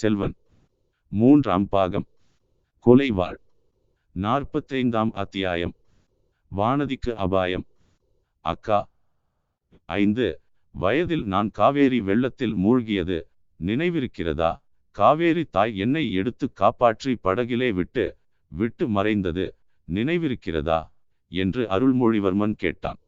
செல்வன். மூன்றாம் பாகம். கொலைவாள். நாற்பத்தைந்தாம் அத்தியாயம். வானதிக்கு அபாயம். அக்கா. ஐந்து. வயதில் நான் காவேரி வெள்ளத்தில் மூழ்கியது. நினைவிருக்கிறதா? காவேரி தாய் என்னை எடுத்து காப்பாற்றி படகிலே விட்டு விட்டு மறைந்தது. நினைவிருக்கிறதா? என்று அருள்மொழிவர்மன் கேட்டான்.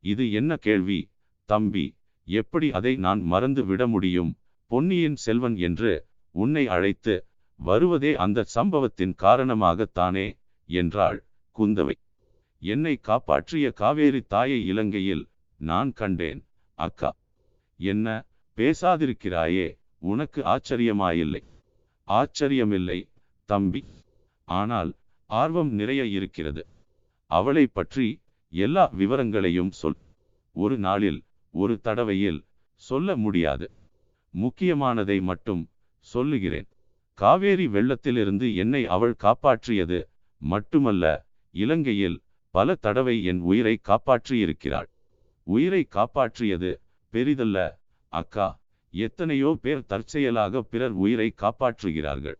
இது என்ன கேள்வி? தம்பி எப்படி அதை நான் மறந்து விட முடியும்? பொன்னியின் செல்வன் என்று உன்னை அழைத்து வருவதே அந்த சம்பவத்தின் காரணமாகத்தானே என்றாள் குந்தவை. என்னை காப்பாற்றிய காவேரி தாயை இலங்கையில் நான் கண்டேன் அக்கா. என்ன பேசாதிருக்கிறாயே உனக்கு ஆச்சரியமாயில்லை. ஆச்சரியமில்லை தம்பி. ஆனால் ஆர்வம் நிறைய இருக்கிறது. அவளை பற்றி எல்லா விவரங்களையும் சொல். ஒரு நாளில் ஒரு தடவையில் சொல்ல முடியாது. முக்கியமானதை மட்டும் சொல்லுகிறேன். காவேரி வெள்ளத்திலிருந்து என்னை அவள் காப்பாற்றியது மட்டுமல்ல இலங்கையில் பல தடவை என் உயிரை காப்பாற்றியிருக்கிறாள். உயிரை காப்பாற்றியது பெரிதல்ல அக்கா எத்தனையோ பேர் தற்செயலாக பிறர் உயிரை காப்பாற்றுகிறார்கள்.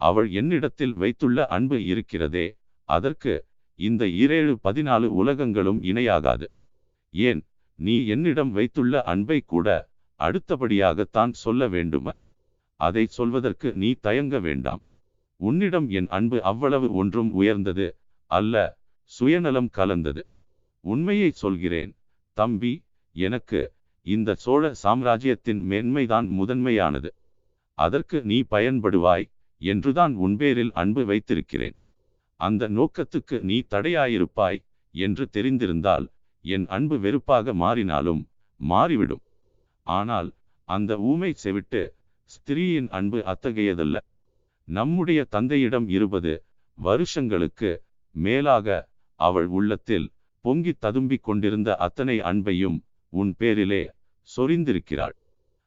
அவள் என்னிடத்தில் வைத்துள்ள அன்பு இருக்கிறதே அதற்கு இந்த இரேழு பதினாலு உலகங்களும் இணையாகாது. ஏன் நீ என்னிடம் வைத்துள்ள அன்பை கூட அடுத்தபடியாகத்தான் சொல்ல வேண்டும? அதை சொல்வதற்கு நீ தயங்க வேண்டாம். உன்னிடம் என் அன்பு அவ்வளவு ஒன்றும் உயர்ந்தது அல்ல சுயநலம் கலந்தது. உண்மையை சொல்கிறேன் தம்பி எனக்கு இந்த சோழ சாம்ராஜ்யத்தின் மேன்மைதான் முதன்மையானது. அதற்கு நீ பயன்படுவாய் என்றுதான் உன்பேரில் அன்பு வைத்திருக்கிறேன். அந்த நோக்கத்துக்கு நீ தடையாயிருப்பாய் என்று தெரிந்திருந்தால் என் அன்பு வெறுப்பாக மாறினாலும் மாறிவிடும். ஆனால் அந்த ஊமை செவிட்டு ஸ்திரீயின் அன்பு அத்தகையதல்ல. நம்முடைய தந்தையிடம் இருபது வருஷங்களுக்கு மேலாக அவள் உள்ளத்தில் பொங்கி ததும்பிக் கொண்டிருந்த அத்தனை அன்பையும் உன் பேரிலே சொரிந்திருக்கிறாள்.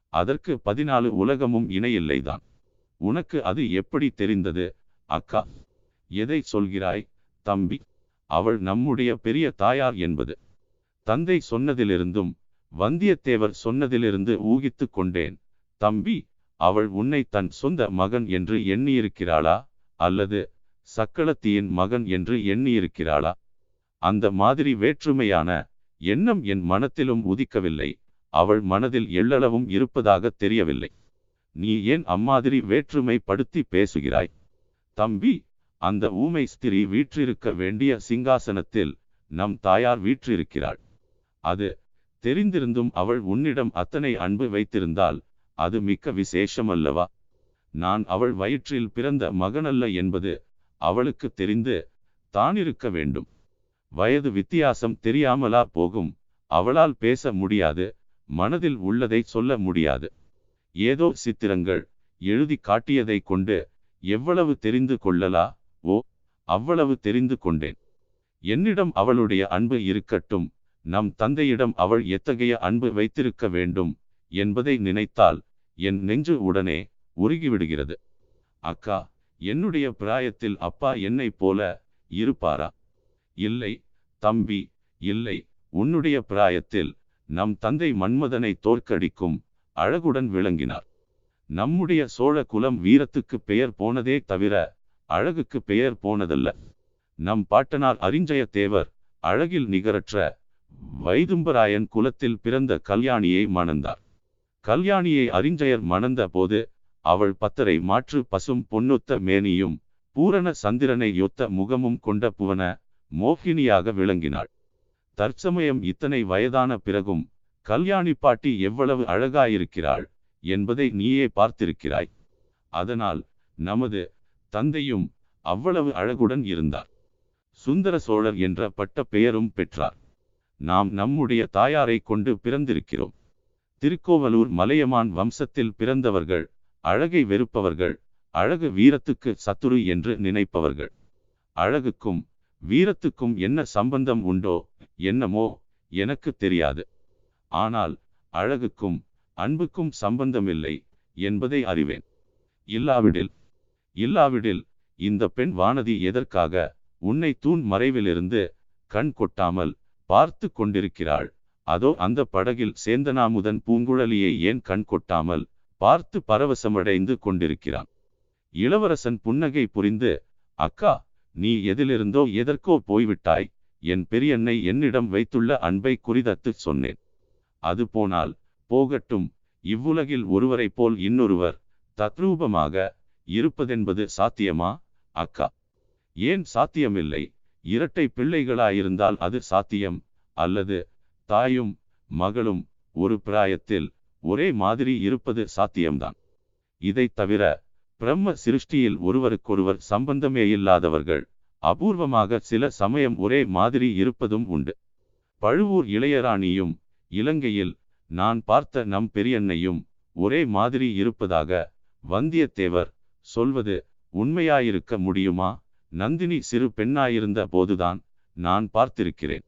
அதற்கு பதினாலு உலகமும் இணையில்லைதான். உனக்கு அது எப்படி தெரிந்தது அக்கா? எதை சொல்கிறாய் தம்பி? அவள் நம்முடைய பெரிய தாயார் என்பது. தந்தை சொன்னதிலிருந்தும் வந்தியத்தேவர் சொன்னதிலிருந்து ஊகித்து கொண்டேன் தம்பி. அவள் உன்னை தன் சொந்த மகன் என்று எண்ணியிருக்கிறாளா? அல்லது சக்களத்தியின் மகன் என்று எண்ணியிருக்கிறாளா? அந்த மாதிரி வேற்றுமையான எண்ணம் என் மனத்திலும் உதிக்கவில்லை. அவள் மனதில் எள்ளளவும் இருப்பதாக தெரியவில்லை. நீ ஏன் அம்மாதிரி வேற்றுமை படுத்தி பேசுகிறாய்? தம்பி அந்த ஊமை ஸ்திரீ வீற்றிருக்க வேண்டிய சிங்காசனத்தில் நம் தாயார் வீற்றிருக்கிறாள். அது தெரிந்திருந்தும் அவள் உன்னிடம் அத்தனை அன்பு வைத்திருந்தால் அது மிக்க விசேஷமல்லவா? நான் அவள் வயிற்றில் பிறந்த மகனல்ல என்பது அவளுக்கு தெரிந்து தானிருக்க வேண்டும். வயது வித்தியாசம் தெரியாமலா போகும். அவளால் பேச முடியாது. மனதில் உள்ளதை சொல்ல முடியாது. ஏதோ சித்திரங்கள் எழுதி காட்டியதை கொண்டு எவ்வளவு தெரிந்து கொள்ளலா? ஓ அவ்வளவு தெரிந்து கொண்டேன். என்னிடம் அவளுடைய அன்பு இருக்கட்டும். நம் தந்தையிடம் அவள் எத்தகைய அன்பு வைத்திருக்க வேண்டும் என்பதை நினைத்தால் என் நெஞ்சு உடனே உருகிவிடுகிறது. அக்கா என்னுடைய பிராயத்தில் அப்பா என்னைப் போல இருப்பாரா? இல்லை தம்பி இல்லை. உன்னுடைய பிராயத்தில் நம் தந்தை மன்மதனை தோற்கடிக்கும் அழகுடன் விளங்கினார். நம்முடைய சோழ குலம் வீரத்துக்கு பெயர் போனதே தவிர அழகுக்கு பெயர் போனதல்ல. நம் பாட்டனார் அரிஞ்சயத்தேவர் அழகில் நிகரற்ற வைதும்பராயன் குலத்தில் பிறந்த கல்யாணியை மணந்தார். கல்யாணியை அரிஞ்சயர் மணந்த போது அவள் பத்தரை மாற்று பசும் பொன்னொத்த மேனியும் பூரண சந்திரனை யொத்த முகமும் கொண்ட புவன மோகினியாக விளங்கினாள். தற்சமயம் இத்தனை வயதான பிறகும் கல்யாணி பாட்டி எவ்வளவு அழகாயிருக்கிறாள் என்பதை நீயே பார்த்திருக்கிறாய். அதனால் நமது தந்தையும் அவ்வளவு அழகுடன் இருந்தார். சுந்தர சோழர் என்ற பட்ட பெயரும் பெற்றார். நாம் நம்முடைய தாயாரை கொண்டு பிறந்திருக்கிறோம். திருக்கோவலூர் மலையமான் வம்சத்தில் பிறந்தவர்கள் அழகை வெறுப்பவர்கள் அழகு வீரத்துக்கு சத்துரு என்று நினைப்பவர்கள். அழகுக்கும் வீரத்துக்கும் என்ன சம்பந்தம் உண்டோ என்னமோ எனக்கு தெரியாது. ஆனால் அழகுக்கும் அன்புக்கும் சம்பந்தமில்லை என்பதை அறிவேன். இல்லாவிடில் இல்லாவிடில் இந்த பெண் வானதி எதற்காக உன்னை தூண் மறைவிலிருந்து கண் கொட்டாமல் பார்த்து கொண்டிருக்கிறாள்? அதோ அந்த படகில் சேந்தனாமுதன் பூங்குழலியை ஏன் கண் கொட்டாமல் பார்த்து பரவசமடைந்து கொண்டிருக்கிறான். இளவரசன் புன்னகை புரிந்து அக்கா நீ எதிலிருந்தோ எதற்கோ போய்விட்டாய். என் பெரியண்ணை என்னிடம் வைத்துள்ள அன்பை குறிதத்து சொன்னேன். அது போனால் போகட்டும். இவ்வுலகில் ஒருவரைப் போல் இன்னொருவர் தத்ரூபமாக இருப்பதென்பது சாத்தியமா அக்கா? ஏன் சாத்தியமில்லை? இரட்டை பிள்ளைகளாயிருந்தால் அது சாத்தியம் அல்லது தாயும் மகளும் ஒரு பிராயத்தில் ஒரே மாதிரி இருப்பது சாத்தியம்தான். இதைத் தவிர பிரம்ம சிருஷ்டியில் ஒருவருக்கொருவர் சம்பந்தமே இல்லாதவர்கள் அபூர்வமாக சில சமயம் ஒரே மாதிரி இருப்பதும் உண்டு. பழுவூர் இளையராணியும் இலங்கையில் நான் பார்த்த நம் பெரியண்ணையும் ஒரே மாதிரி இருப்பதாக வந்தியத்தேவர் சொல்வது உண்மையாயிருக்க முடியுமா? நந்தினி சிறு பெண்ணாயிருந்த போதுதான் நான் பார்த்திருக்கிறேன்.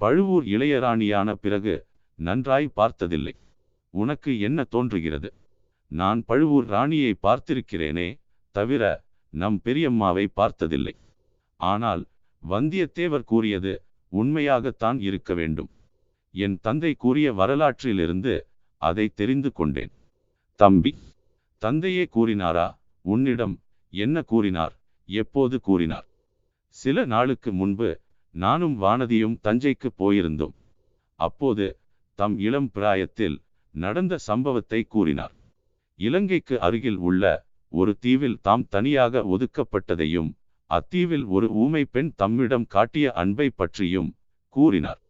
பழுவூர் இளையராணியான பிறகு நன்றாய் பார்த்ததில்லை. உனக்கு என்ன தோன்றுகிறது? நான் பழுவூர் ராணியை பார்த்திருக்கிறேனே தவிர நம் பெரியம்மாவை பார்த்ததில்லை. ஆனால் வந்தியத்தேவர் கூறியது உண்மையாகத்தான் இருக்க வேண்டும். என் தந்தை கூறிய வரலாற்றிலிருந்து அதை தெரிந்து கொண்டேன். தம்பி தந்தையே கூறினாரா? உன்னிடம் என்ன கூறினார்? எப்போது கூறினார்? சில நாளுக்கு முன்பு நானும் வானதியும் தஞ்சைக்கு போயிருந்தோம். அப்போது தம் இளம் பிராயத்தில் நடந்த சம்பவத்தை கூறினார். இலங்கைக்கு அருகில் உள்ள ஒரு தீவில் தாம் தனியாக ஒதுக்கப்பட்டதையும் அத்தீவில் ஒரு ஊமை பெண் தம்மிடம் காட்டிய அன்பை பற்றியும் கூறினார்.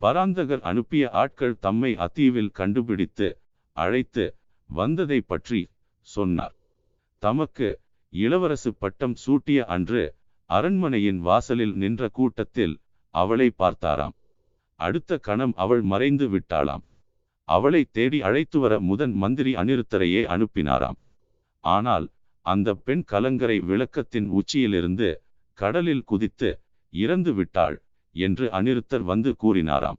பராந்தகர் அனுப்பிய ஆட்கள் தம்மை அத்தீவில் கண்டுபிடித்து அழைத்து வந்ததை பற்றி சொன்னார். தமக்கு இளவரசு பட்டம் சூட்டிய அன்று அரண்மனையின் வாசலில் நின்ற கூட்டத்தில் அவளை பார்த்தாராம். அடுத்த கணம் அவள் மறைந்து விட்டாளாம். அவளை தேடி அழைத்து வர முதன் மந்திரி அனிருத்தரையே அனுப்பினாராம். ஆனால் அந்த பெண் கலங்கரை விளக்கத்தின் உச்சியிலிருந்து கடலில் குதித்து இறந்து விட்டாள் என்று அனிருத்தர் வந்து கூறினாராம்.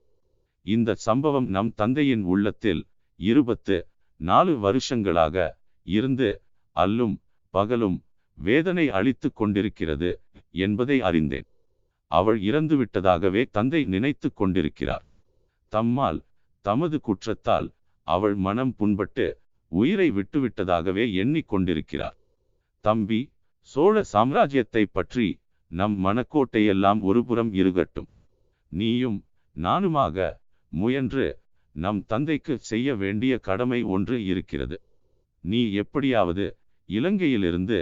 இந்த சம்பவம் நம் தந்தையின் உள்ளத்தில் இருபத்து நாலு வருஷங்களாக இருந்து அல்லும் பகலும் வேதனை அளித்து கொண்டிருக்கிறது என்பதை அறிந்தேன். அவள் இறந்துவிட்டதாகவே தந்தை நினைத்து கொண்டிருக்கிறார். தம்மால் தமது குற்றத்தால் அவள் மனம் புண்பட்டு உயிரை விட்டுவிட்டதாகவே எண்ணிக்கொண்டிருக்கிறார் தம்பி சோழ சாம்ராஜ்யத்தை பற்றி நம் மனக்கோட்டையெல்லாம் ஒருபுறம் இருகட்டும் நீயும் நானுமாக முயன்று நம் தந்தைக்கு செய்ய வேண்டிய கடமை ஒன்று இருக்கிறது. நீ எப்படியாவது இலங்கையிலிருந்து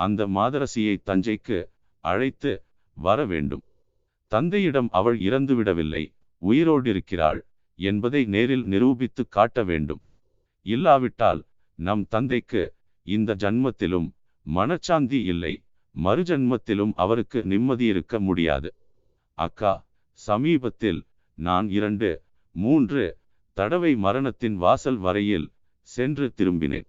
அந்த மாதரசியை தஞ்சைக்கு அழைத்து வர வேண்டும் தந்தையிடம் அவள் இறந்துவிடவில்லை உயிரோடிருக்கிறாள் என்பதை நேரில் நிரூபித்து காட்ட வேண்டும். இல்லாவிட்டால் நம் தந்தைக்கு இந்த ஜன்மத்திலும் மனச்சாந்தி இல்லை. மறுஜன்மத்திலும் அவருக்கு நிம்மதியிருக்க முடியாது. அக்கா சமீபத்தில் நான் இரண்டு மூன்று தடவை மரணத்தின் வாசல் வரையில் சென்று திரும்பினேன்.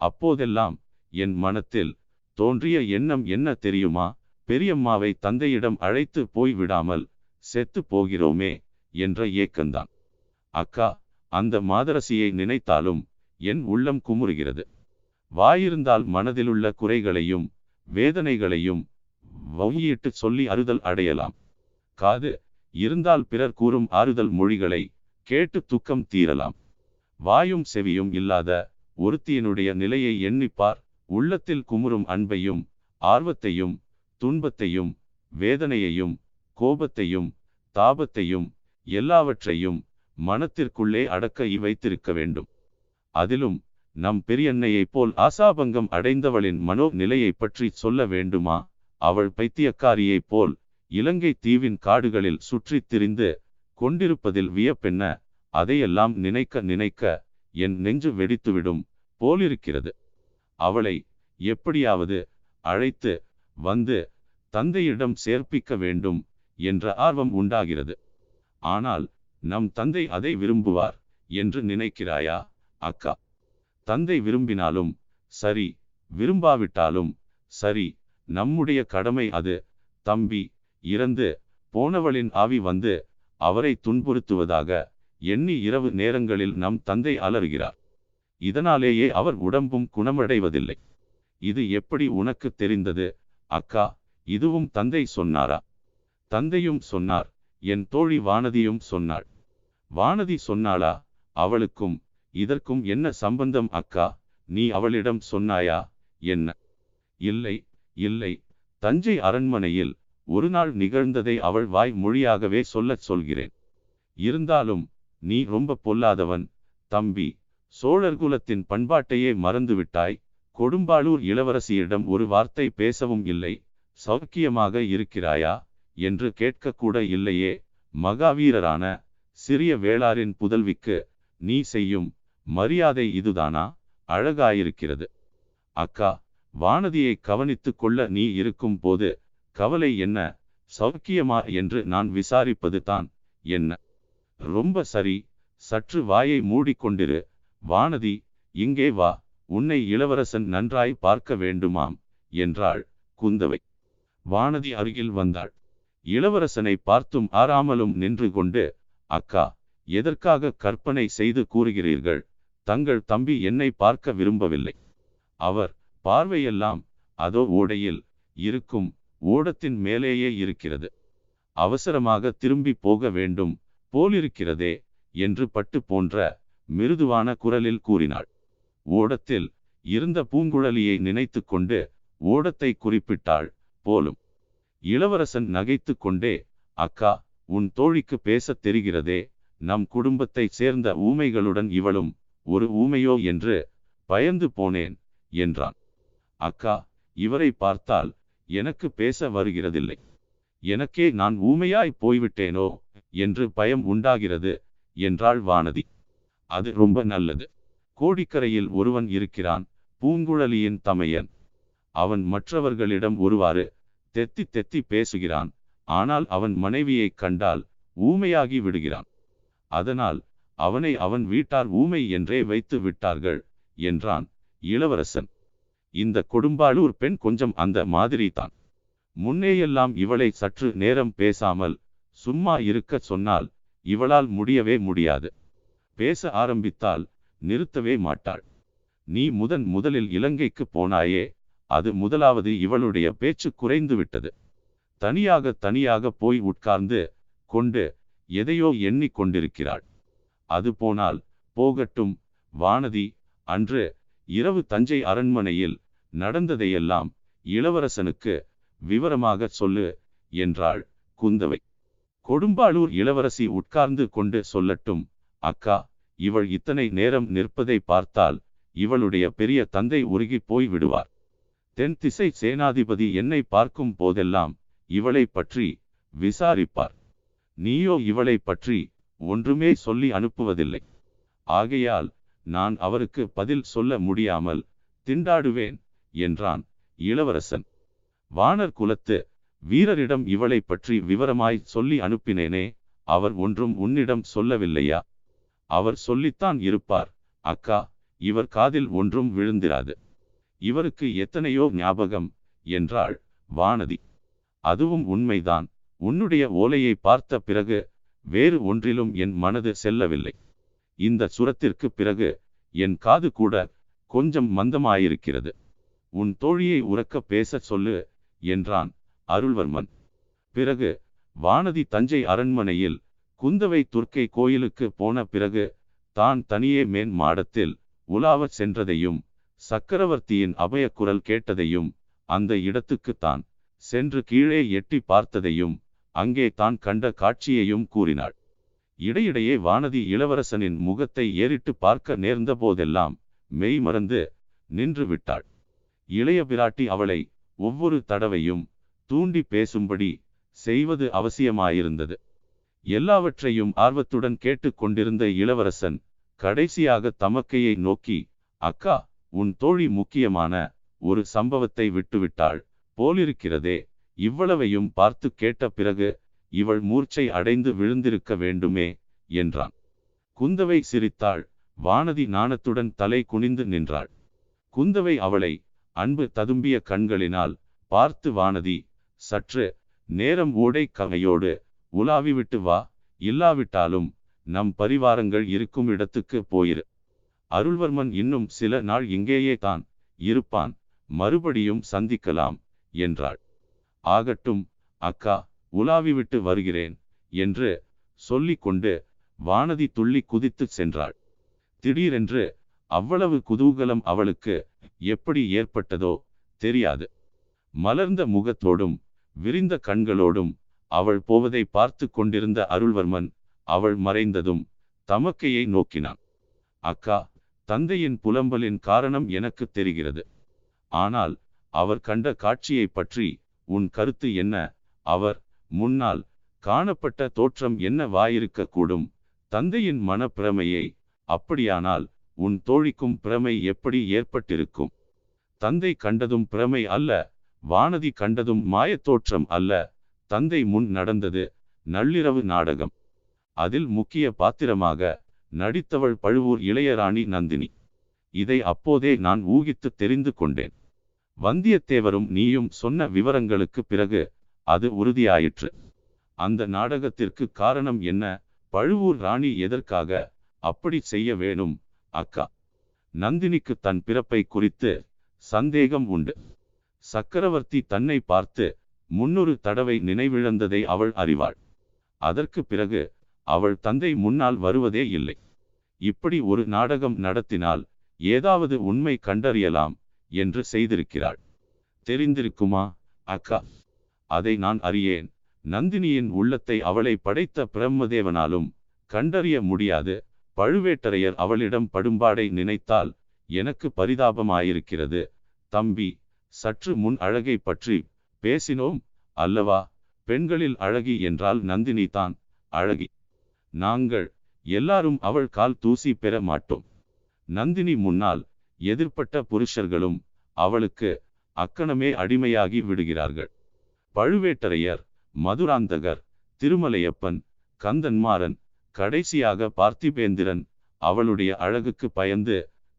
அப்போதெல்லாம் என் மனத்தில் தோன்றிய எண்ணம் என்ன தெரியுமா? பெரியம்மாவை தந்தையிடம் அழைத்து போய் விடாமல் செத்து போகிறோமே என்ற ஏக்கந்தான். அக்கா அந்த மாதரசியை நினைத்தாலும் என் உள்ளம் குமுறுகிறது. வாயிருந்தால் மனதிலுள்ள குறைகளையும் வேதனைகளையும் வௌயிட்டு சொல்லி அறுதல் அடையலாம். காது இருந்தால் பிறர் கூறும் ஆறுதல் மொழிகளை கேட்டு துக்கம் தீரலாம். வாயும் செவியும் இல்லாத ஒருத்தியினுடைய நிலையை எண்ணிப்பார் உள்ளத்தில் குமுறும் அன்பையும் ஆர்வத்தையும் துன்பத்தையும் வேதனையையும் கோபத்தையும் தாபத்தையும் எல்லாவற்றையும் மனத்திற்குள்ளே அடக்க வைத்திருக்க வேண்டும். அதிலும் நம் பெரியன்னையைப் போல் ஆசாபங்கம் அடைந்தவளின் மனோ நிலையை பற்றி சொல்ல வேண்டுமா? அவள் பைத்தியக்காரியைப் போல் இலங்கை தீவின் காடுகளில் சுற்றித் திரிந்து கொண்டிருப்பதில் வியப்பென்ன? அதையெல்லாம் நினைக்க நினைக்க என் நெஞ்சு வெடித்துவிடும் போலிருக்கிறது. அவளை எப்படியாவது அழைத்து வந்து தந்தையிடம் சேர்ப்பிக்க வேண்டும் என்ற ஆர்வம் உண்டாகிறது. ஆனால் நம் தந்தை அதை விரும்புவார் என்று நினைக்கிறாயா அக்கா? தந்தை விரும்பினாலும் சரி விரும்பாவிட்டாலும் சரி நம்முடைய கடமை அது. தம்பி இறந்து போனவளின் ஆவி வந்து அவரை துன்புறுத்துவதாக எண்ணி இரவு நேரங்களில் நம் தந்தை அலறுகிறார். இதனாலேயே அவர் உடம்பும் குணமடைவதில்லை. இது எப்படி உனக்கு தெரிந்தது? அக்கா இதுவும் தந்தை சொன்னாரா? தந்தையும் சொன்னார் என் தோழி வானதியும் சொன்னாள். வானதி சொன்னாளா? அவளுக்கும் இதற்கும் என்ன சம்பந்தம் அக்கா? நீ அவளிடம் சொன்னாயா? என்ன? இல்லை இல்லை. தஞ்சை அரண்மனையில் ஒரு நாள் நிகழ்ந்ததை அவள் வாய் மொழியாகவே சொல்லச் சொல்கிறேன். இருந்தாலும் நீ ரொம்ப பொல்லாதவன் தம்பி. சோழர் குலத்தின் பண்பாட்டையே மறந்துவிட்டாய். கொடும்பாளூர் இளவரசியிடம் ஒரு வார்த்தை பேசவும் இல்லை. சௌக்கியமாக இருக்கிறாயா? என்று கேட்கக்கூட இல்லையே. மகாவீரரான சிறிய வேளாரின் புதல்விக்கு நீ செய்யும் மரியாதை இதுதானா? அழகாயிருக்கிறது. அக்கா வானதியை கவனித்து கொள்ள நீ இருக்கும் போது கவலை என்ன? சௌக்கியமா என்று நான் விசாரிப்பது தான் என்ன? ரொம்ப சரி. சற்று வாயை மூடிக்கொண்டிரு. வானதி இங்கே வா உன்னை இளவரசன் நன்றாய் பார்க்க வேண்டுமாம் என்றாள் குந்தவை. வானதி அருகில் வந்தாள். இளவரசனை பார்த்தும் ஆறாமலும் நின்று கொண்டு அக்கா எதற்காக கற்பனை செய்து கூறுகிறீர்கள்? தங்கள் தம்பி என்னை பார்க்க விரும்பவில்லை. அவர் பார்வையெல்லாம் அதோ ஓடையில் இருக்கும் ஓடத்தின் மேலேயே இருக்கிறது. அவசரமாக திரும்பி போக வேண்டும் போலிருக்கிறதே என்று பட்டு போன்ற மிருதுவான குரலில் கூறினாள். ஓடத்தில் இருந்த பூங்குழலியை நினைத்து கொண்டு ஓடத்தை குறிப்பிட்டாள் போலும். இளவரசன் நகைத்து கொண்டே அக்கா உன் தோழிக்கு பேசத் தெரிகிறதே. நம் குடும்பத்தைச் சேர்ந்த ஊமைகளுடன் இவளும் ஒரு ஊமையோ என்று பயந்து போனேன் என்றான். அக்கா இவரை பார்த்தால் எனக்கு பேச வருகிறதில்லை. எனக்கே நான் ஊமையாய் போய்விட்டேனோ என்று பயம் உண்டாகிறது என்றாள் வானதி. அது ரொம்ப நல்லது. கோடிக்கரையில் ஒருவன் இருக்கிறான் பூங்குழலியின் தமையன். அவன் மற்றவர்களிடம் ஒருவாறு தெத்தி தெத்தி பேசுகிறான் ஆனால் அவன் மனைவியைக் கண்டால் ஊமையாகி விடுகிறான். அதனால் அவனை அவன் வீட்டார் ஊமை என்றே வைத்து விட்டார்கள் என்றான் இளவரசன். இந்த கொடும்பாளூர் பெண் கொஞ்சம் அந்த மாதிரி தான் முன்னேயெல்லாம் இவளை சற்று நேரம் பேசாமல் சும்மா இருக்க சொன்னால் இவளால் முடியவே முடியாது. பேச ஆரம்பித்தால் நிறுத்தவே மாட்டாள். நீ முதன் முதலில் இலங்கைக்கு போனாயே அது முதலாவது இவளுடைய பேச்சு குறைந்து விட்டது. தனியாக தனியாக போய் உட்கார்ந்து கொண்டு எதையோ எண்ணிக் கொண்டிருக்கிறாள். அது போனால் போகட்டும் வானதி அன்று இரவு தஞ்சை அரண்மனையில் நடந்ததையெல்லாம் இளவரசனுக்கு விவரமாக சொல்லு என்றாள் குந்தவை. கொடும்பாளூர் இளவரசி உட்கார்ந்து கொண்டு சொல்லட்டும் அக்கா இவள் இத்தனை நேரம் நிற்பதை பார்த்தால் இவளுடைய பெரிய தந்தை உருகி போய் விடுவார் தென் திசை சேனாதிபதி என்னை பார்க்கும் போதெல்லாம் இவளை பற்றி விசாரிப்பார். நீயோ இவளை பற்றி ஒன்றுமே சொல்லி அனுப்புவதில்லை. ஆகையால் நான் அவருக்கு பதில் சொல்ல முடியாமல் திண்டாடுவேன் என்றான் இளவரசன். வானர் குலத்து வீரரிடம் இவளை பற்றி விவரமாய் சொல்லி அனுப்பினேனே அவர் ஒன்றும் உன்னிடம் சொல்லவில்லையா? அவர் சொல்லித்தான் இருப்பார். அக்கா இவர் காதில் ஒன்றும் விழுந்திராது. இவருக்கு எத்தனையோ ஞாபகம் என்றாள் வானதி. அதுவும் உண்மைதான். உன்னுடைய ஓலையை பார்த்த பிறகு வேறு ஒன்றிலும் என் மனது செல்லவில்லை. இந்த சுரத்திற்கு பிறகு என் காது கூட கொஞ்சம் மந்தமாயிருக்கிறது. உன் தோழியை உறக்க பேச சொல்லு என்றான் அருள்வர்மன். பிறகு வானதி தஞ்சை அரண்மனையில் குந்தவை துர்க்கை கோயிலுக்கு போன பிறகு தான் தனியே மேன் மாடத்தில் உலாவச் சென்றதையும் சக்கரவர்த்தியின் அபயக்குரல் கேட்டதையும் அந்த இடத்துக்குத்தான் சென்று கீழே எட்டி பார்த்ததையும் அங்கே தான் கண்ட காட்சியையும் கூறினாள். இடையிடையே வானதி இளவரசனின் முகத்தை ஏறிட்டு பார்க்க நேர்ந்த போதெல்லாம் மெய் மறந்து நின்று விட்டாள். இளைய பிராட்டி அவளை ஒவ்வொரு தடவையும் தூண்டி பேசும்படி செய்வது அவசியமாயிருந்தது. எல்லாவற்றையும் ஆர்வத்துடன் கேட்டுக்கொண்டிருந்த இளவரசன் கடைசியாக தமக்கையை நோக்கி அக்கா உன் தோழி முக்கியமான ஒரு சம்பவத்தை விட்டுவிட்டாள் போலிருக்கிறதே. இவ்வளவையும் பார்த்து கேட்ட பிறகு இவள் மூர்ச்சை அடைந்து விழுந்திருக்க வேண்டுமே என்றான். குந்தவை சிரித்தாள். வானதி நாணத்துடன் தலை குனிந்து நின்றாள். குந்தவை அவளை அன்பு ததும்பிய கண்களினால் பார்த்து வானதி சற்று நேரம் ஓடை கவையோடு உலாவிவிட்டு வா. இல்லாவிட்டாலும் நம் பரிவாரங்கள் இருக்கும் இடத்துக்கு போயிரு. அருள்வர்மன் இன்னும் சில நாள் இங்கேயே தான் இருப்பான். மறுபடியும் சந்திக்கலாம் என்றாள். ஆகட்டும் அக்கா உலாவிவிட்டு வருகிறேன் என்று சொல்லிக்கொண்டு வானதி துள்ளி குதித்துச் சென்றாள். திடீரென்று அவ்வளவு குதூகலம் அவளுக்கு எப்படி ஏற்பட்டதோ தெரியாது. மலர்ந்த முகத்தோடும் விரிந்த கண்களோடும் அவள் போவதை பார்த்து கொண்டிருந்த அருள்வர்மன் அவள் மறைந்ததும் தமக்கையை நோக்கினான். அக்கா தந்தையின் புலம்பலின் காரணம் எனக்கு தெரிகிறது. ஆனால் அவர் கண்ட காட்சியை பற்றி உன் கருத்து என்ன? அவர் முன்னால் காணப்பட்ட தோற்றம் என்ன வாயிருக்கக்கூடும் தந்தையின் மனப்பிரமையை அப்படியானால் உன் தோழிக்கும் பிரமை எப்படி ஏற்பட்டிருக்கும்? தந்தை கண்டதும் பிரமை அல்ல வானதி கண்டதும் மாயத்தோற்றம் அல்ல. தந்தை முன் நடந்தது நள்ளிரவு நாடகம். அதில் முக்கிய பாத்திரமாக நடித்தவள் பழுவூர் இளையராணி நந்தினி. இதை அப்போதே நான் ஊகித்து தெரிந்து கொண்டேன். வந்தியத்தேவரும் நீயும் சொன்ன விவரங்களுக்கு பிறகு அது உறுதியாயிற்று. அந்த நாடகத்திற்கு காரணம் என்ன? பழுவூர் ராணி எதற்காக அப்படி செய்ய வேணும் அக்கா? நந்தினிக்கு தன் பிறப்பை குறித்து சந்தேகம் உண்டு. சக்கரவர்த்தி தன்னை பார்த்து முன்னொரு தடவை நினைவிழந்ததை அவள் அறிவாள். அதற்கு பிறகு அவள் தந்தை முன்னால் வருவதே இல்லை. இப்படி ஒரு நாடகம் நடத்தினால் ஏதாவது உண்மை கண்டறியலாம் என்று செய்திருக்கிறாள். தெரிந்திருக்குமா அக்கா? அதை நான் அறியேன். நந்தினியின் உள்ளத்தை அவளை படைத்த பிரம்மதேவனாலும் கண்டறிய முடியாது. பழுவேட்டரையர் அவளிடம் படும்பாடை நினைத்தால் எனக்கு பரிதாபமாயிருக்கிறது. தம்பி சற்று முன் அழகை பற்றி பேசினோம் அல்லவா? பெண்களில் அழகி என்றால் நந்தினி தான் அழகி. நாங்கள் எல்லாரும் அவள் கால் தூசி பெற மாட்டோம். நந்தினி முன்னால் எதிர்ப்பட்ட புருஷர்களும் அவளுக்கு அக்கணமே அடிமையாகி விடுகிறார்கள். பழுவேட்டரையர் மதுராந்தகர் திருமலையப்பன் கந்தன்மாறன் கடைசியாக பார்த்திபேந்திரன் அவளுடைய அழகுக்கு பயந்து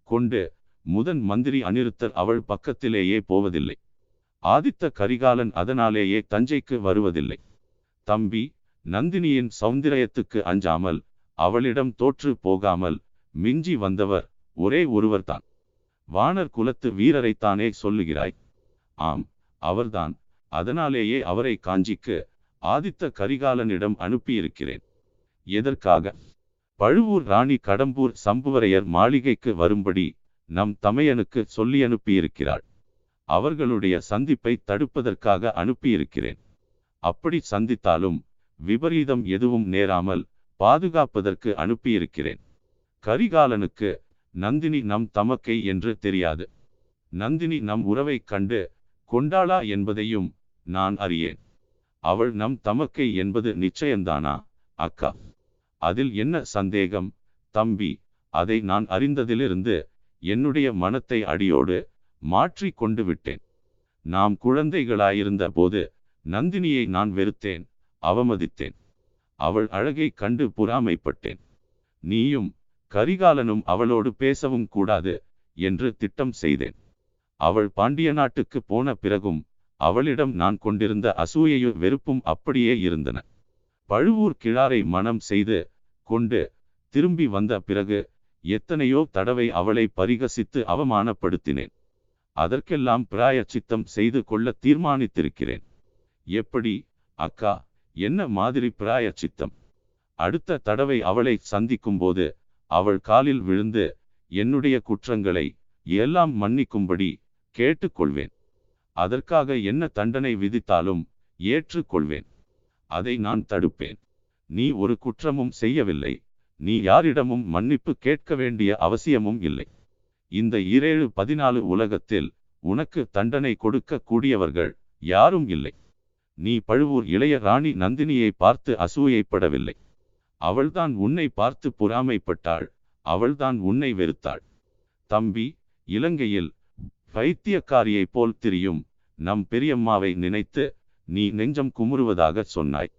கொண்டு முதன் மந்திரி அனிருத்தர் அவள் பக்கத்திலேயே போவதில்லை. ஆதித்த கரிகாலன் அதனாலேயே தஞ்சைக்கு வருவதில்லை. தம்பி நந்தினியின் சௌந்தரியத்துக்கு அஞ்சாமல் அவளிடம் தோற்று போகாமல் மிஞ்சி வந்தவர் ஒரே ஒருவர்தான். வானர் குலத்து வீரரைத்தானே சொல்லுகிறாய்? ஆம் அவர்தான். அதனாலேயே அவரை காஞ்சிக்கு ஆதித்த கரிகாலனிடம் அனுப்பியிருக்கிறேன். எதற்காக? பழுவூர் ராணி கடம்பூர் சம்புவரையர் மாளிகைக்கு வரும்படி நம் தமையனுக்கு சொல்லி அனுப்பியிருக்கிறாள். அவர்களுடைய சந்திப்பை தடுப்பதற்காக அனுப்பியிருக்கிறேன். அப்படி சந்தித்தாலும் விபரீதம் எதுவும் நேராமல் பாதுகாப்பதற்கு அனுப்பியிருக்கிறேன். கரிகாலனுக்கு நந்தினி நம் தமக்கை என்று தெரியாது. நந்தினி நம் உறவைக் கண்டு கொண்டாளா என்பதையும் நான் அறியேன். அவள் நம் தமக்கை என்பது நிச்சயம்தானா அக்கா? அதில் என்ன சந்தேகம்? தம்பி அதை நான் அறிந்ததிலிருந்து என்னுடைய மனத்தை அடியோடு மாற்றி கொண்டு விட்டேன் நாம் குழந்தைகளாயிருந்த போது நந்தினியை நான் வெறுத்தேன் அவமதித்தேன். அவள் அழகை கண்டு பொறாமைப்பட்டேன். நீயும் கரிகாலனும் அவளோடு பேசவும் கூடாது என்று திட்டம் செய்தேன். அவள் பாண்டிய நாட்டுக்கு போன பிறகும் அவளிடம் நான் கொண்டிருந்த அசூயையும் வெறுப்பும் அப்படியே இருந்தன. பழுவூர் கிழாரை மனம் செய்து கொண்டு திரும்பி வந்த பிறகு எத்தனையோ தடவை அவளை பரிகசித்து அவமானப்படுத்தினேன். அதற்கெல்லாம் பிராயச்சித்தம் செய்து கொள்ள தீர்மானித்திருக்கிறேன். எப்படி? அக்கா என்ன மாதிரி பிராயச்சித்தம்? அடுத்த தடவை அவளை சந்திக்கும்போது அவள் காலில் விழுந்து என்னுடைய குற்றங்களை எல்லாம் மன்னிக்கும்படி கேட்டுக்கொள்வேன். அதற்காக என்ன தண்டனை விதித்தாலும் ஏற்றுக்கொள்வேன். அதை நான் தடுப்பேன். நீ ஒரு குற்றமும் செய்யவில்லை. நீ யாரிடமும் மன்னிப்பு கேட்க வேண்டிய அவசியமும் இல்லை. இந்த இரேழு பதினாலு உலகத்தில் உனக்கு தண்டனை கொடுக்க கூடியவர்கள் யாரும் இல்லை. நீ பழுவூர் இளைய ராணி நந்தினியை பார்த்து அசூயைப்படவில்லை. அவள்தான் உன்னை பார்த்து பொறாமைப்பட்டாள். அவள்தான் உன்னை வெறுத்தாள். தம்பி இலங்கையில் பைத்தியக்காரியைப் போல் திரியும் நம் பெரியம்மாவை நினைத்து நீ நெஞ்சம் குமுறுவதாக சொன்னாய்.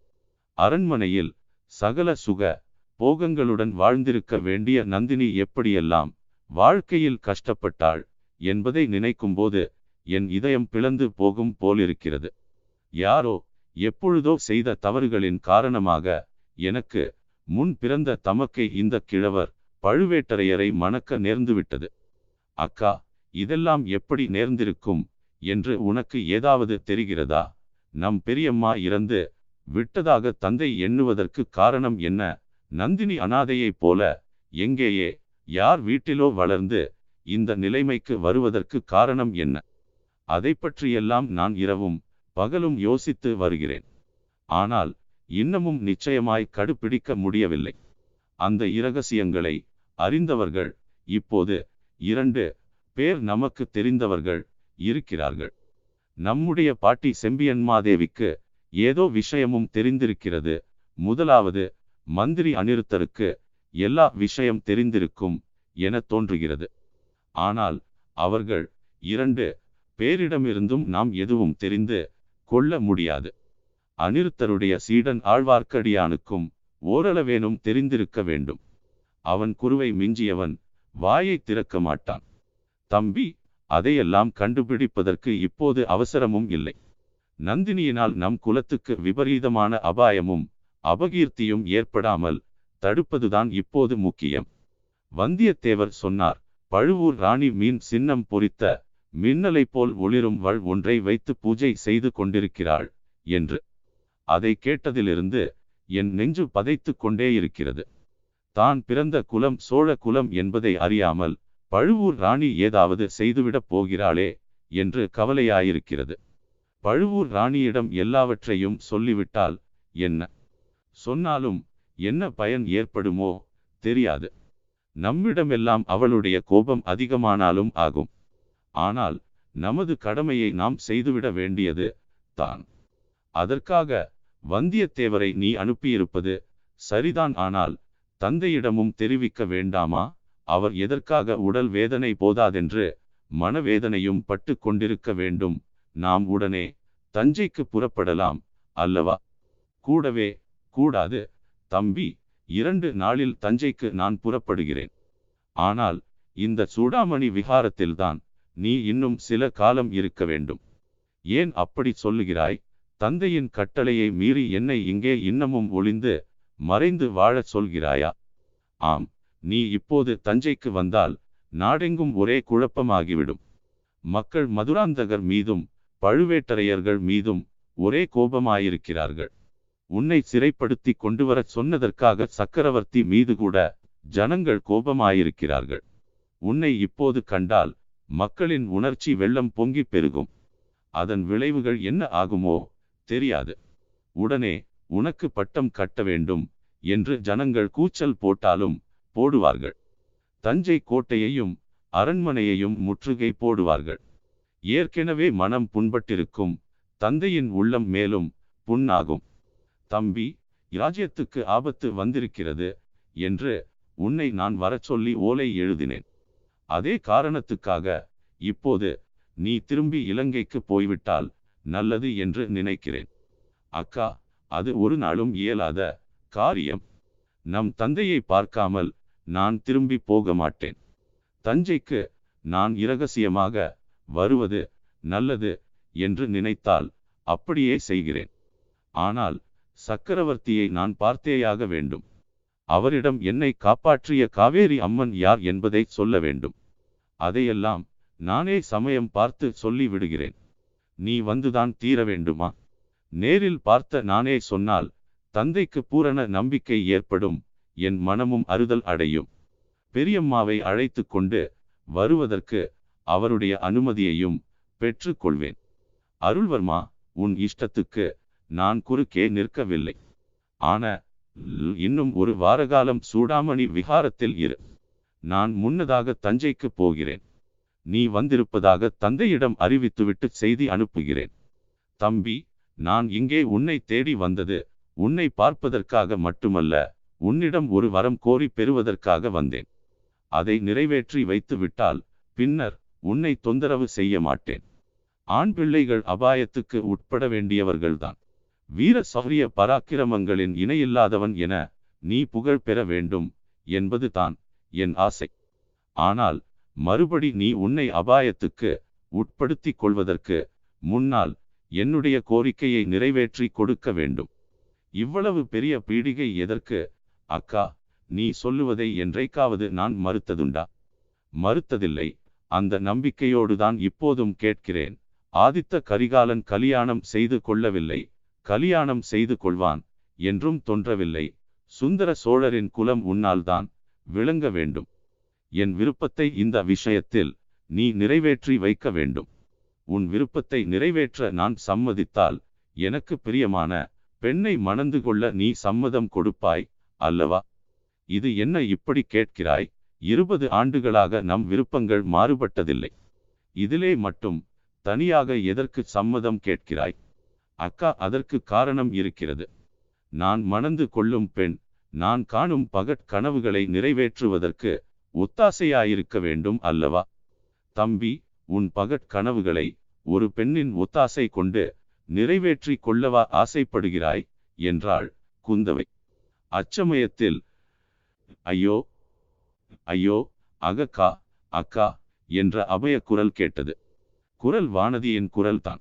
அரண்மனையில் சகல சுக போகங்களுடன் வாழ்ந்திருக்க வேண்டிய நந்தினி எப்படியெல்லாம் வாழ்க்கையில் கஷ்டப்பட்டாள் என்பதை நினைக்கும்போது என் இதயம் பிளந்து போகும் போலிருக்கிறது. யாரோ எப்பொழுதோ செய்த தவறுகளின் காரணமாக எனக்கு முன் பிறந்த தமக்கை இந்த கிழவர் பழுவேட்டரையரை மணக்க நேர்ந்துவிட்டது. அக்கா இதெல்லாம் எப்படி நேர்ந்திருக்கும் என்று உனக்கு ஏதாவது தெரிகிறதா? நம் பெரியம்மா இறந்து விட்டதாக தந்தை எண்ணுவதற்கு காரணம் என்ன? நந்தினி அனாதையைப் போல எங்கேயே யார் வீட்டிலோ வளர்ந்து இந்த நிலைமைக்கு வருவதற்கு காரணம் என்ன? அதை பற்றியெல்லாம் நான் இரவும் பகலும் யோசித்து வருகிறேன். ஆனால் இன்னமும் நிச்சயமாய் கடுபிடிக்க முடியவில்லை. அந்த இரகசியங்களை அறிந்தவர்கள் இப்போது இரண்டு பேர் நமக்கு தெரிந்தவர்கள் இருக்கிறார்கள். நம்முடைய பாட்டி செம்பியன்மாதேவிக்கு ஏதோ விஷயமும் தெரிந்திருக்கிறது. முதலாவது மந்திரி அனிருத்தருக்கு எல்லா விஷயம் தெரிந்திருக்கும் என தோன்றுகிறது. ஆனால் அவர்கள் இரண்டு பேரிடமிருந்தும் நாம் எதுவும் தெரிந்து கொள்ள முடியாது. அனிருத்தருடைய சீடன் ஆழ்வார்க்கடியானுக்கும் ஓரளவேனும் தெரிந்திருக்க வேண்டும். அவன் குருவை மிஞ்சியவன் வாயை திறக்க மாட்டான். தம்பி அதையெல்லாம் கண்டுபிடிப்பதற்கு இப்போது அவசரமும் இல்லை. நந்தினியினால் நம் குலத்துக்கு விபரீதமான அபாயமும் அபகீர்த்தியும் ஏற்படாமல் தடுப்பதுதான் இப்போது முக்கியம். வந்தியத்தேவர் சொன்னார் பழுவூர் ராணி மீன் சின்னம் பொறித்த மின்னலை போல் ஒளிரும் வள் ஒன்றை வைத்து பூஜை செய்து கொண்டிருக்கிறாள் என்று. அதை கேட்டதிலிருந்து என் நெஞ்சு பதைத்து கொண்டே இருக்கிறது. தான் பிறந்த குலம் சோழ குலம் என்பதை அறியாமல் பழுவூர் ராணி ஏதாவது செய்துவிடப் போகிறாளே என்று கவலையாயிருக்கிறது. பழுவூர் ராணியிடம் எல்லாவற்றையும் சொல்லிவிட்டால் என்ன? சொன்னாலும் என்ன பயன் ஏற்படுமோ தெரியாது. நம்மிடமெல்லாம் அவளுடைய கோபம் அதிகமானாலும் ஆகும். ஆனால் நமது கடமையை நாம் செய்துவிட வேண்டியது தான். அதற்காக வந்தியத்தேவரை நீ அனுப்பியிருப்பது சரிதான். ஆனால் தந்தையிடமும் தெரிவிக்க வேண்டாமா? அவர் எதற்காக உடல் வேதனை போதாதென்று மனவேதனையும் பட்டு கொண்டிருக்க வேண்டும். நாம் உடனே தஞ்சைக்கு புறப்படலாம் அல்லவா? கூடவே கூடாது. தம்பி இரண்டு நாளில் தஞ்சைக்கு நான் புறப்படுகிறேன். ஆனால் இந்த சூடாமணி விகாரத்தில்தான் நீ இன்னும் சில காலம் இருக்க வேண்டும். ஏன் அப்படி சொல்லுகிறாய்? தந்தையின் கட்டளையை மீறி என்னை இங்கே இன்னமும் ஒளிந்து மறைந்து வாழச் சொல்கிறாயா? ஆம் நீ இப்போது தஞ்சைக்கு வந்தால் நாடெங்கும் ஒரே குழப்பமாகிவிடும். மக்கள் மதுராந்தகர் மீதும் பழுவேட்டரையர்கள் மீதும் ஒரே கோபமாயிருக்கிறார்கள். உன்னை சிறைப்படுத்தி கொண்டு வரச் சொன்னதற்காக சக்கரவர்த்தி மீது கூட ஜனங்கள் கோபமாயிருக்கிறார்கள். உன்னை இப்போது கண்டால் மக்களின் உணர்ச்சி வெள்ளம் பொங்கி பெருகும். அதன் விளைவுகள் என்ன ஆகுமோ தெரியாது. உடனே உனக்கு பட்டம் கட்ட வேண்டும் என்று ஜனங்கள் கூச்சல் போட்டாலும் போடுவார்கள். தஞ்சை கோட்டையையும் அரண்மனையையும் முற்றுகை போடுவார்கள். ஏற்கனவே மனம் புண்பட்டிருக்கும் தந்தையின் உள்ளம் மேலும் புண்ணாகும். தம்பி இராஜ்யத்துக்கு ஆபத்து வந்திருக்கிறது என்று உன்னை நான் வரச் சொல்லி ஓலை எழுதினேன். அதே காரணத்துக்காக இப்போது நீ திரும்பி இலங்கைக்கு போய்விட்டால் நல்லது என்று நினைக்கிறேன். அக்கா அது ஒரு நாளும் இயலாத காரியம். நம் தந்தையை பார்க்காமல் நான் திரும்பி போக மாட்டேன். தஞ்சைக்கு நான் இரகசியமாக வருவது நல்லது என்று நினைத்தால் அப்படியே செய்கிறேன். ஆனால் சக்கரவர்த்தியை நான் பார்த்தேயாக வேண்டும். அவரிடம் என்னை காப்பாற்றிய காவேரி அம்மன் யார் என்பதை சொல்ல வேண்டும். அதையெல்லாம் நானே சமயம் பார்த்து சொல்லி விடுகிறேன். நீ வந்துதான் தீர வேண்டுமா? நேரில் பார்த்த நானே சொன்னால் தந்தைக்கு பூரண நம்பிக்கை ஏற்படும் என் மனமும் அறுதல் அடையும். பெரியம்மாவை அழைத்து கொண்டு வருவதற்கு அவருடைய அனுமதியையும் பெற்றுக்கொள்வேன் அருள்வர்மா உன் இஷ்டத்துக்கு நான் குறுக்கே நிற்கவில்லை. ஆன இன்னும் ஒரு வாரகாலம் சூடாமணி விகாரத்தில் இரு. நான் முன்னதாக தஞ்சைக்கு போகிறேன். நீ வந்திருப்பதாக தந்தையிடம் அறிவித்துவிட்டு செய்தி அனுப்புகிறேன். தம்பி நான் இங்கே உன்னை தேடி வந்தது உன்னை பார்ப்பதற்காக மட்டுமல்ல உன்னிடம் ஒரு வரம் கோரி பெறுவதற்காக வந்தேன். அதை நிறைவேற்றி வைத்து விட்டால் பின்னர் உன்னை தொந்தரவு செய்ய மாட்டேன். ஆண் பிள்ளைகள் அபாயத்துக்கு உட்பட வேண்டியவர்கள்தான். வீர சௌரிய பராக்கிரமங்களின் இணையில்லாதவன் என நீ புகழ் பெற வேண்டும் என்பது தான் என் ஆசை. ஆனால் மறுபடி நீ உன்னை அபாயத்துக்கு உட்படுத்திக் கொள்வதற்கு முன்னால் என்னுடைய கோரிக்கையை நிறைவேற்றி கொடுக்க வேண்டும். இவ்வளவு பெரிய பீடிகை எதற்கு? அக்கா நீ சொல்லுவதை என்றைக்காவது நான் மறுத்ததுண்டா? மறுத்ததில்லை. அந்த நம்பிக்கையோடுதான் இப்போதும் கேட்கிறேன். ஆதித்த கரிகாலன் கலியாணம் செய்து கொள்ளவில்லை. கலியாணம் செய்து கொள்வான் என்றும் தோன்றவில்லை. சுந்தர சோழரின் குலம் உன்னால்தான் விளங்க வேண்டும். என் விருப்பத்தை இந்த விஷயத்தில் நீ நிறைவேற்றி வைக்க வேண்டும். உன் விருப்பத்தை நிறைவேற்ற நான் சம்மதித்தால் எனக்கு பிரியமான பெண்ணை மணந்து கொள்ள நீ சம்மதம் கொடுப்பாய் அல்லவா? இது என்ன இப்படி கேட்கிறாய்? இருபது ஆண்டுகளாக நம் விருப்பங்கள் மாறுபட்டதில்லை. இதிலே மட்டும் தனியாக எதற்கு சம்மதம் கேட்கிறாய்? அக்கா அதற்கு காரணம் இருக்கிறது. நான் மணந்து கொள்ளும் பெண் நான் காணும் பகட் கனவுகளை நிறைவேற்றுவதற்கு ஒத்தாசையாயிருக்க வேண்டும் அல்லவா? தம்பி உன் பகட் கனவுகளை ஒரு பெண்ணின் ஒத்தாசை கொண்டு நிறைவேற்றி கொள்ளவா ஆசைப்படுகிறாய்? என்றாள் குந்தவை. அச்சமயத்தில் ஐயோ ஐயோ அகக்கா அக்கா என்ற அபய குரல் கேட்டது. குரல் வானதியின் குரல்தான்.